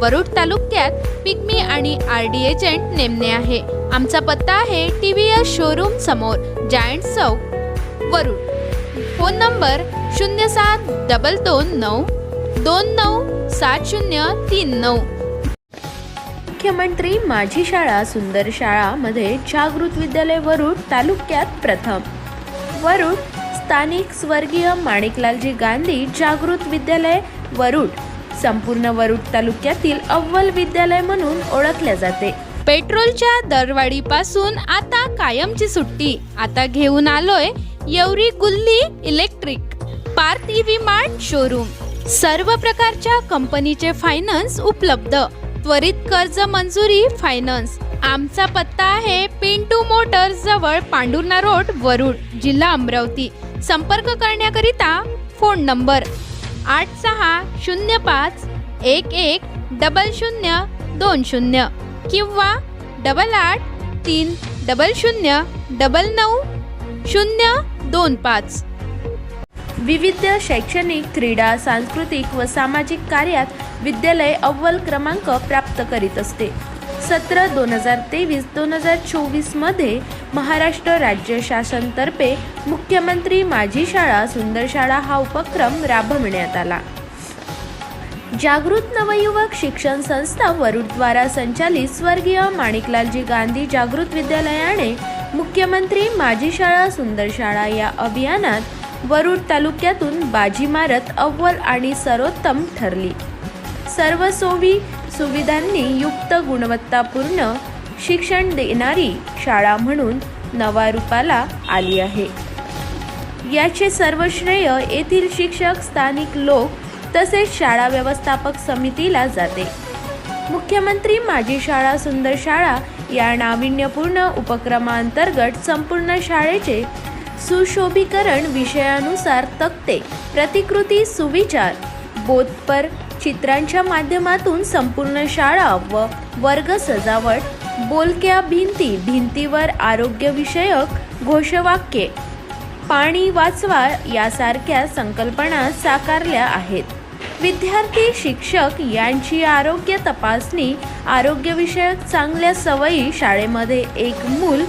वरुड तालुक्यात पिग्मी आणि R D agent नेमणे आहे. आमचा पत्ता आहे टी व्ही एस शोरूम समोर giant Chowk Warud. Phone number शून्य सात डबल दोन नऊ दोन नऊ सात शून्य तीन नऊ. मुख्यमंत्री माझी शाळा सुंदर शाळामध्ये जागृत विद्यालय वरुड तालुक्यात प्रथम. वरुड स्थानिक स्वर्गीय माणिकलालजी गांधी जागृत विद्यालय वरुड. संपूर्ण वरुड तालुक्यातील अव्वल विद्यालय म्हणून ओळखले जाते. पेट्रोलच्या दरवाढीपासून आता कायमची सुट्टी. आता घेऊन आलोय येवरी गुल्ली electric. Parth EV mart showroom सर्व प्रकारच्या कंपनीचे फायनान्स उपलब्ध. त्वरित कर्ज मंजुरी फायनान्स आमचा पत्ता आहे पिंटू मोटर्स जवळ पांडुर्णा रोड वरुड जिल्हा अमरावती. संपर्क करण्याकरिता फोन नंबर आठ सहा शून्य पाच एक एक डबल शून्य दोन शून्य किंवा डबल आठ तीन डबल शून्य डबल नऊ शून्य दोन पाच. विविध शैक्षणिक क्रीडा सांस्कृतिक व सामाजिक कार्यात विद्यालय अव्वल क्रमांक प्राप्त करीत असते. सत्र दोन हजार तेवीस दोन हजार चोवीसमध्ये महाराष्ट्र राज्य शासनतर्फे मुख्यमंत्री माझी शाळा सुंदर शाळा हा उपक्रम राबविण्यात आला. जागृत नवयुवक शिक्षण संस्था वरुडद्वारा संचालित स्वर्गीय माणिकलालजी गांधी जागृत विद्यालयाने मुख्यमंत्री माझी शाळा सुंदर शाळा या अभियानात वरुड तालुक्यातून बाजी मारत अव्वल आणि सर्वोत्तम ठरली. सर्व सोयी सुविधांनी युक्त गुणवत्तापूर्ण शिक्षण देणारी शाळा म्हणून नवा रूपाला आली आहे. याचे सर्व श्रेय येथील शिक्षक स्थानिक लोक तसेच शाळा व्यवस्थापक समितीला जाते. मुख्यमंत्री माझी शाळा सुंदर शाळा या नाविन्यपूर्ण उपक्रमांतर्गत संपूर्ण शाळेचे सुशोभीकरण विषयानुसार तक्ते प्रतिकृती सुविचार बोधपर चित्रांच्या माध्यमातून संपूर्ण शाळा व वर्ग सजावट बोलक्या भिंती भिंतीवर आरोग्यविषयक घोषवाक्ये. पाणी वाचवा यासारख्या संकल्पना साकारल्या आहेत. विद्यार्थी शिक्षक यांची आरोग्य तपासणी आरोग्यविषयक चांगल्या सवयी शाळेमध्ये एक मूल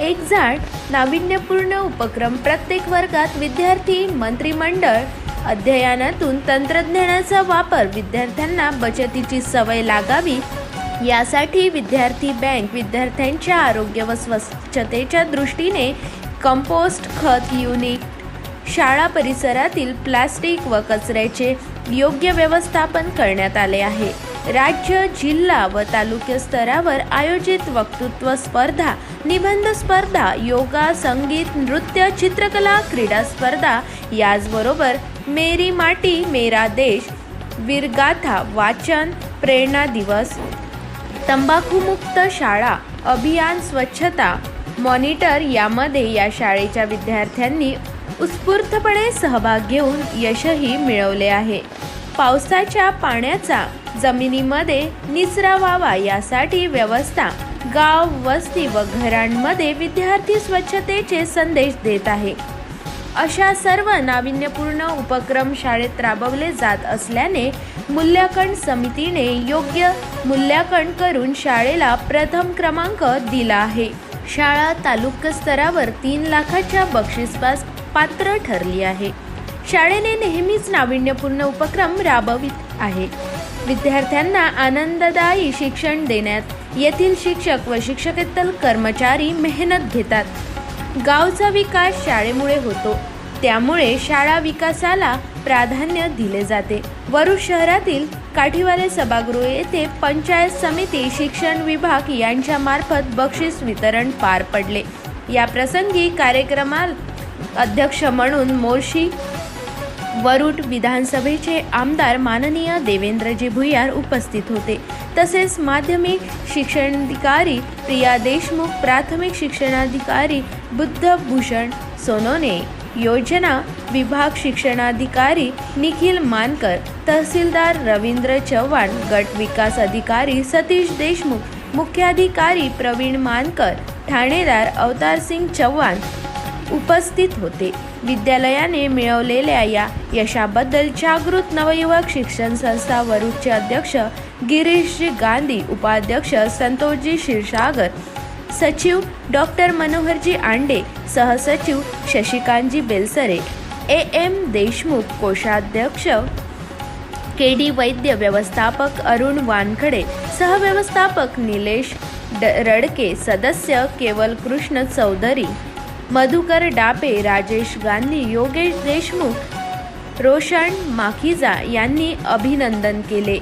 एक झाड नाविन्यपूर्ण उपक्रम प्रत्येक वर्गात विद्यार्थी मंत्रिमंडळ अध्ययनातून तंत्रज्ञानाचा वापर विद्यार्थ्यांना बचतीची सवय लागावी यासाठी विद्यार्थी बँक विद्यार्थ्यांच्या आरोग्य व स्वच्छतेच्या दृष्टीने कंपोस्ट खत युनिट शाळा परिसरातील प्लास्टिक व कचऱ्याचे योग्य व्यवस्थापन करण्यात आले आहे. राज्य जिल्हा व तालुक्य स्तरावर आयोजित वक्तृत्व स्पर्धा निबंध स्पर्धा योगा संगीत नृत्य चित्रकला क्रीडा स्पर्धा याचबरोबर मेरी माटी मेरा देश वीरगाथा वाचन प्रेरणा दिवस तंबाखूमुक्त शाळा अभियान स्वच्छता मॉनिटर यामध्ये या शाळेच्या विद्यार्थ्यांनी उत्स्फूर्तपणे सहभाग घेऊन यशही मिळवले आहे. पावसाच्या पाण्याचा जमिनीमध्ये निचरा व्हावा यासाठी व्यवस्था गाव वस्ती व घरांमध्ये विद्यार्थी स्वच्छतेचे संदेश देत आहे. अशा सर्व नाविन्यपूर्ण उपक्रम शाळेत राबवले जात असल्याने मूल्यांकन समितीने योग्य मूल्यांकन करून शाळेला प्रथम क्रमांक दिला आहे. शाळा तालुका स्तरावर तीन लाखाच्या बक्षिसपास पात्र ठरली आहे. शाळेने नेहमीच नाविन्यपूर्ण उपक्रम राबवित आहे. विद्यार्थ्यांना आनंददायी शिक्षण देण्यात येथील शिक्षक व शिक्षकेतर कर्मचारी मेहनत घेतात. गावचा विकास शाळेमुळे होतो. त्यामुळे शाळा विकासाला प्राधान्य दिले जाते. वरुड शहरातील काठीवाले सभागृह येथे पंचायत समिती शिक्षण विभाग यांच्या मार्फत बक्षीस वितरण पार पडले. या प्रसंगी कार्यक्रमात अध्यक्ष म्हणून मोर्शी वरुड विधानसभेचे आमदार माननीय देवेंद्रजी भुयार उपस्थित होते. तसेच माध्यमिक शिक्षणाधिकारी प्रिया देशमुख प्राथमिक शिक्षणाधिकारी बुद्धभूषण सोनोने योजना विभाग शिक्षणाधिकारी निखिल मानकर तहसीलदार रवींद्र चव्हाण गट विकास अधिकारी सतीश देशमुख मुख्याधिकारी प्रवीण मानकर ठाणेदार अवतारसिंग चव्हाण उपस्थित होते. विद्यालयाने मिळवलेल्या या यशाबद्दल जागृत नवयुवक शिक्षण संस्था वरुडचे अध्यक्ष गिरीशजी गांधी उपाध्यक्ष संतोषजी क्षीरसागर सचिव डॉक्टर मनोहरजी आंडे सहसचिव शशिकांतजी बेलसरे ए एम देशमुख कोषाध्यक्ष के डी वैद्य व्यवस्थापक अरुण वानखडे सहव्यवस्थापक निलेश ड रडके सदस्य केवल कृष्ण चौधरी मधुकर डापे राजेश गांधी योगेश देशमुख रोशन माखिजा यांनी अभिनंदन केले.